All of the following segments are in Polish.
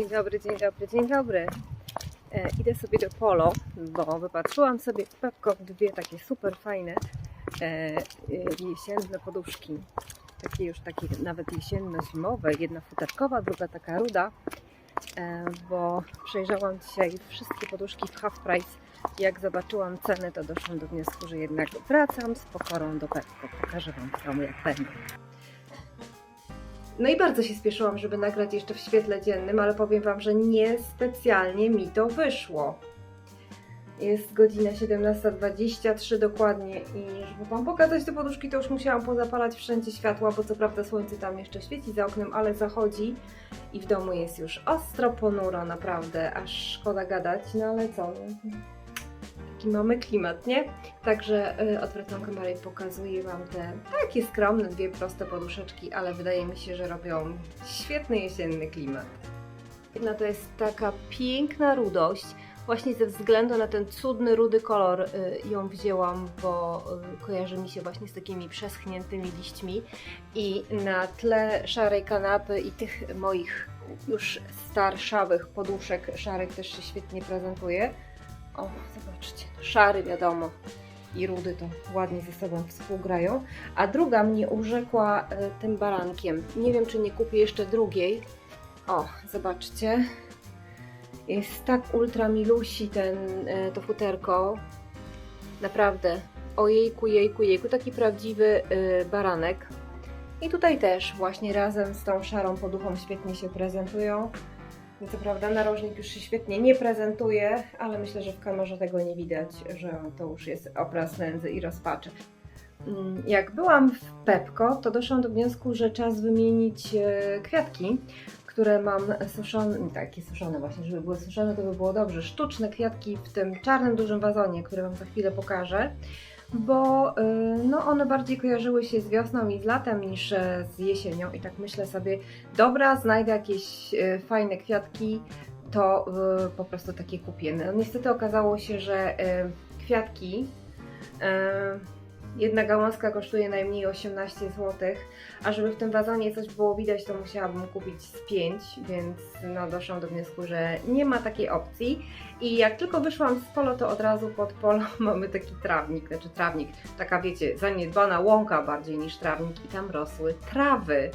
Dzień dobry, dzień dobry, dzień dobry. E, idę sobie do Polo, bo wypatrzyłam sobie w Pepko dwie takie super fajne e, e, jesienne poduszki. Takie już takie nawet jesienno-zimowe. Jedna futerkowa, druga taka ruda. E, bo przejrzałam dzisiaj wszystkie poduszki w half price. Jak zobaczyłam ceny, to doszłam do wniosku, że jednak wracam z pokorą do Pepko. Pokażę Wam domu jak będę. No i bardzo się spieszyłam, żeby nagrać jeszcze w świetle dziennym, ale powiem Wam, że nie specjalnie mi to wyszło. Jest godzina 17.23 dokładnie i żeby Wam pokazać te poduszki, to już musiałam pozapalać wszędzie światła, bo co prawda słońce tam jeszcze świeci za oknem, ale zachodzi i w domu jest już ostro ponuro, naprawdę, aż szkoda gadać, no ale co, mamy klimat, nie? Także y, odwracam kamerę i pokazuję Wam te takie skromne, dwie proste poduszeczki, ale wydaje mi się, że robią świetny jesienny klimat. Jedna to jest taka piękna rudość, właśnie ze względu na ten cudny rudy kolor y, ją wzięłam, bo y, kojarzy mi się właśnie z takimi przeschniętymi liśćmi i na tle szarej kanapy i tych moich już starszawych poduszek szarych też się świetnie prezentuje. O, zobaczcie, szary wiadomo i rudy to ładnie ze sobą współgrają. A druga mnie urzekła e, tym barankiem. Nie wiem, czy nie kupię jeszcze drugiej. O, zobaczcie. Jest tak ultra milusi ten, e, to futerko. Naprawdę. Ojejku, jejku, jejku. Taki prawdziwy e, baranek. I tutaj też właśnie razem z tą szarą poduchą świetnie się prezentują. Co prawda narożnik już się świetnie nie prezentuje, ale myślę, że w kamerze tego nie widać, że to już jest obraz nędzy i rozpaczy. Mm, Jak byłam w Pepko, to doszłam do wniosku, że czas wymienić e, kwiatki, które mam suszone, takie suszone właśnie, żeby były suszone, to by było dobrze. Sztuczne kwiatki w tym czarnym dużym wazonie, które Wam za chwilę pokażę bo y, no, one bardziej kojarzyły się z wiosną i z latem niż e, z jesienią i tak myślę sobie, dobra, znajdę jakieś e, fajne kwiatki, to y, po prostu takie kupię. No, niestety okazało się, że e, kwiatki e, Jedna gałązka kosztuje najmniej 18 zł, a żeby w tym wazonie coś było widać, to musiałabym kupić z 5, więc no doszłam do wniosku, że nie ma takiej opcji. I jak tylko wyszłam z polo, to od razu pod polo mamy taki trawnik, znaczy trawnik, taka wiecie, zaniedbana łąka bardziej niż trawnik i tam rosły trawy.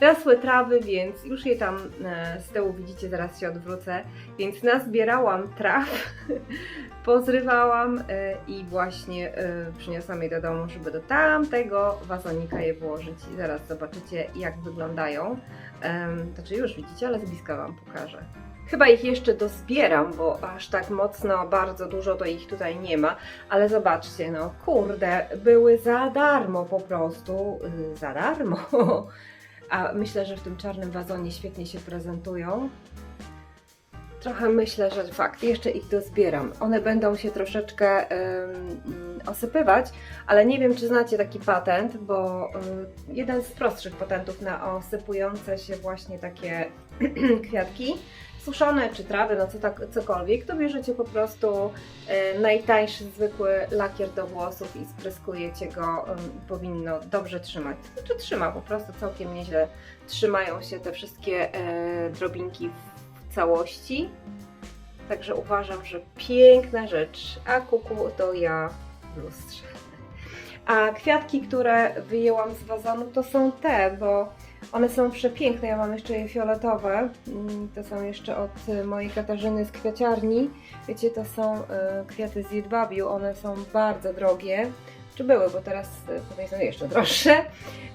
Rosły trawy, więc już je tam e, z tyłu widzicie, zaraz się odwrócę, więc nazbierałam traw, pozrywałam e, i właśnie e, przyniosłam je do domu, żeby do tamtego wazonika je włożyć i zaraz zobaczycie jak wyglądają. Znaczy już widzicie, ale z bliska Wam pokażę. Chyba ich jeszcze dozbieram, bo aż tak mocno, bardzo dużo to ich tutaj nie ma, ale zobaczcie, no kurde, były za darmo po prostu, yy, za darmo. A myślę, że w tym czarnym wazonie świetnie się prezentują. Trochę myślę, że fakt, jeszcze ich dozbieram. One będą się troszeczkę ym, osypywać, ale nie wiem, czy znacie taki patent, bo y, jeden z prostszych patentów na osypujące się właśnie takie kwiatki, suszone czy trawy, no co tak, cokolwiek, to bierzecie po prostu y, najtańszy, zwykły lakier do włosów i spryskujecie go. y, powinno dobrze trzymać. Znaczy trzyma po prostu całkiem nieźle. Trzymają się te wszystkie y, drobinki w całości. Także uważam, że piękna rzecz. A kuku to ja w lustrze. A kwiatki, które wyjęłam z wazonu, to są te, bo one są przepiękne. Ja mam jeszcze je fioletowe. Mm, To są jeszcze od y, mojej Katarzyny z kwiaciarni. Wiecie, to są y, kwiaty z jedwabiu. One są bardzo drogie. Czy były, bo teraz y, pewnie są jeszcze droższe.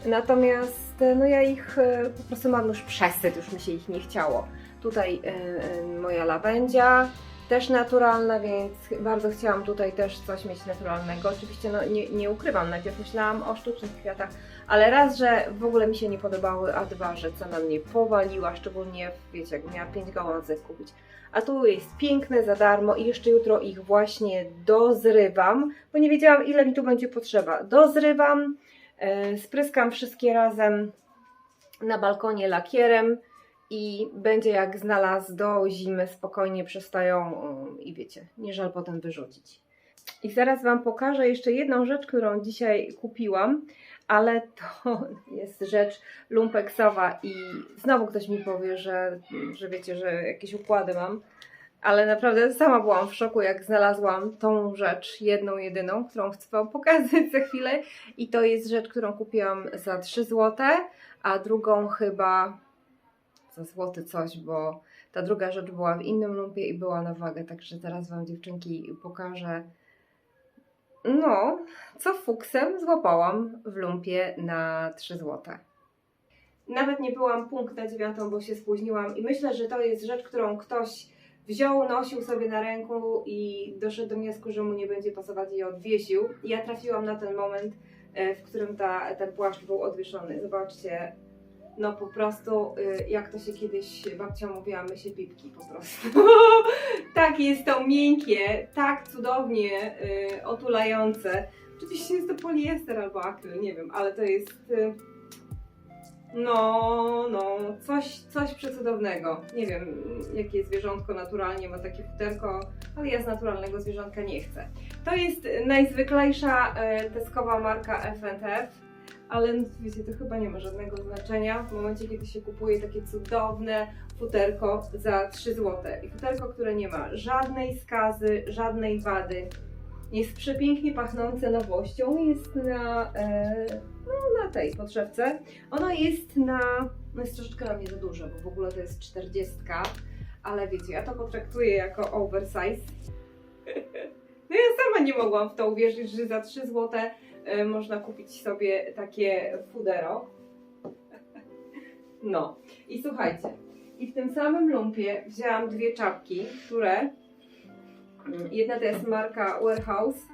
Natomiast y, no ja ich y, po prostu mam już przesyt, już mi się ich nie chciało. Tutaj y, y, moja lawendzia, też naturalna, więc bardzo chciałam tutaj też coś mieć naturalnego. Oczywiście no, nie, nie ukrywam, najpierw myślałam o sztucznych kwiatach, ale raz, że w ogóle mi się nie podobały, a dwa, że cena mnie powaliła, szczególnie wiecie, jak miała 5 gałązek kupić. A tu jest piękne za darmo i jeszcze jutro ich właśnie dozrywam, bo nie wiedziałam ile mi tu będzie potrzeba. Dozrywam, yy, spryskam wszystkie razem na balkonie lakierem i będzie jak znalazł do zimy, spokojnie przestają um, i wiecie, nie żal potem wyrzucić. I zaraz Wam pokażę jeszcze jedną rzecz, którą dzisiaj kupiłam, ale to jest rzecz lumpeksowa i znowu ktoś mi powie, że, że wiecie, że jakieś układy mam. Ale naprawdę sama byłam w szoku, jak znalazłam tą rzecz, jedną, jedyną, którą chcę Wam pokazać za chwilę. I to jest rzecz, którą kupiłam za 3 zł, a drugą chyba za złoty coś, bo ta druga rzecz była w innym lumpie i była na wagę, także teraz Wam dziewczynki pokażę. No, co fuksem złapałam w lumpie na 3 zł. Nawet nie byłam punkt na dziewiątą, bo się spóźniłam i myślę, że to jest rzecz, którą ktoś wziął, nosił sobie na ręku i doszedł do wniosku, że mu nie będzie pasować i odwiesił. Ja trafiłam na ten moment, e, w którym ta, ten płaszcz był odwieszony. Zobaczcie, no po prostu, y, jak to się kiedyś babcia mówiła, my się pipki po prostu. tak jest to miękkie, tak cudownie y, otulające. Oczywiście jest to poliester albo akryl, nie wiem, ale to jest... Y, no, no, coś, coś przecudownego. Nie wiem, jakie zwierzątko naturalnie ma takie futerko, ale ja z naturalnego zwierzątka nie chcę. To jest najzwyklejsza teskowa marka F&F, ale no, wiecie, to chyba nie ma żadnego znaczenia w momencie, kiedy się kupuje takie cudowne futerko za 3 zł. I futerko, które nie ma żadnej skazy, żadnej wady, jest przepięknie pachnące nowością, jest na, e, no, na tej podszewce. Ono jest na, no jest troszeczkę na mnie za duże, bo w ogóle to jest 40, ale wiecie, ja to potraktuję jako oversize. No ja sama nie mogłam w to uwierzyć, że za 3 zł e, można kupić sobie takie fudero. No i słuchajcie, i w tym samym lumpie wzięłam dwie czapki, które mm, jedna to jest marka Warehouse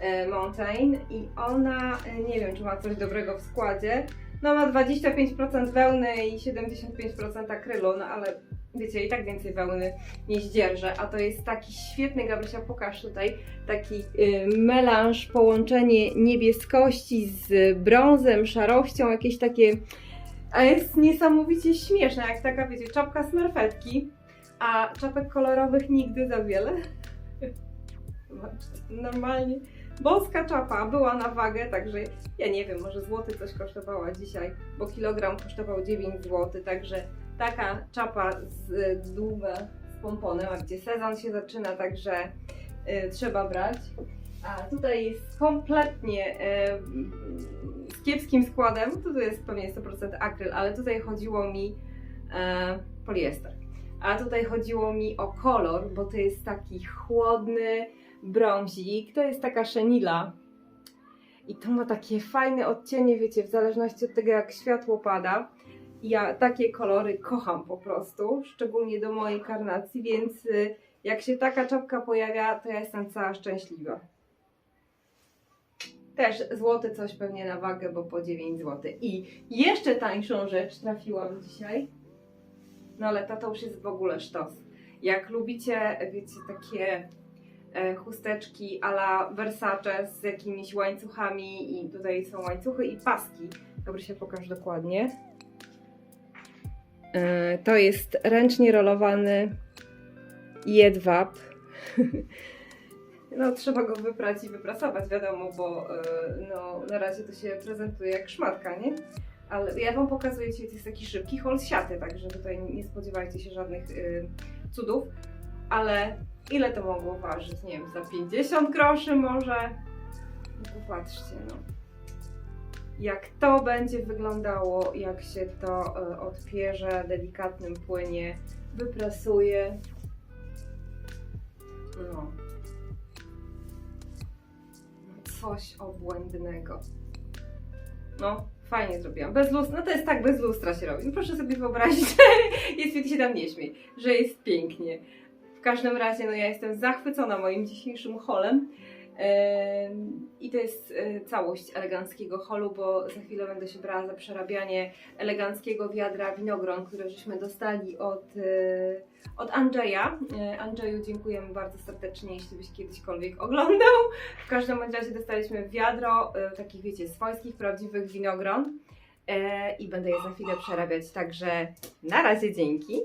e, Mountain i ona, e, nie wiem czy ma coś dobrego w składzie, no ma 25% wełny i 75% akrylu, no ale wiecie, i tak więcej wełny nie zdzierżę, a to jest taki świetny, Gabrysia, pokaż tutaj, taki y, melanż, połączenie niebieskości z brązem, szarością, jakieś takie, a jest niesamowicie śmieszne, jak taka, wiecie, czapka smerfetki, a czapek kolorowych nigdy za wiele. Normalnie boska czapa była na wagę, także ja nie wiem, może złoty coś kosztowała dzisiaj, bo kilogram kosztował 9 zł, także taka czapa z, długa z pomponem, a gdzie sezon się zaczyna, także y, trzeba brać. A tutaj jest kompletnie y, z kiepskim składem, tu jest pewnie 100% akryl, ale tutaj chodziło mi y, poliester. A tutaj chodziło mi o kolor, bo to jest taki chłodny brązik, to jest taka szenila. I to ma takie fajne odcienie, wiecie, w zależności od tego jak światło pada. Ja takie kolory kocham po prostu, szczególnie do mojej karnacji, więc y, jak się taka czapka pojawia, to ja jestem cała szczęśliwa. Też złoty coś pewnie na wagę, bo po 9 zł. I jeszcze tańszą rzecz trafiłam dzisiaj. No ale ta to już jest w ogóle sztos. Jak lubicie, wiecie, takie e, chusteczki a la Versace z jakimiś łańcuchami i tutaj są łańcuchy i paski. Dobrze się pokaż dokładnie. E, To jest ręcznie rolowany jedwab. No, trzeba go wyprać i wyprasować, wiadomo, bo e, no, na razie to się prezentuje jak szmatka, nie? Ale ja Wam pokazuję to jest taki szybki hol siaty, także tutaj nie spodziewajcie się żadnych y, cudów. Ale ile to mogło ważyć? Nie wiem, za 50 groszy może? No popatrzcie, no. Jak to będzie wyglądało, jak się to y, odpierze delikatnym płynie, wypresuje. No. Coś obłędnego. No, fajnie zrobiłam. Bez lustra, no to jest tak, bez lustra się robi. No proszę sobie wyobrazić, jest mi się tam nie śmiej, że jest pięknie. W każdym razie, no ja jestem zachwycona moim dzisiejszym holem. I to jest e, całość eleganckiego holu, bo za chwilę będę się brała za przerabianie eleganckiego wiadra winogron, które żeśmy dostali od, e, od Andrzeja. E, Andrzeju dziękujemy bardzo serdecznie, jeśli byś kiedyśkolwiek oglądał. W każdym razie dostaliśmy wiadro takich, wiecie, swojskich, prawdziwych winogron i będę je za chwilę przerabiać. Także na razie dzięki.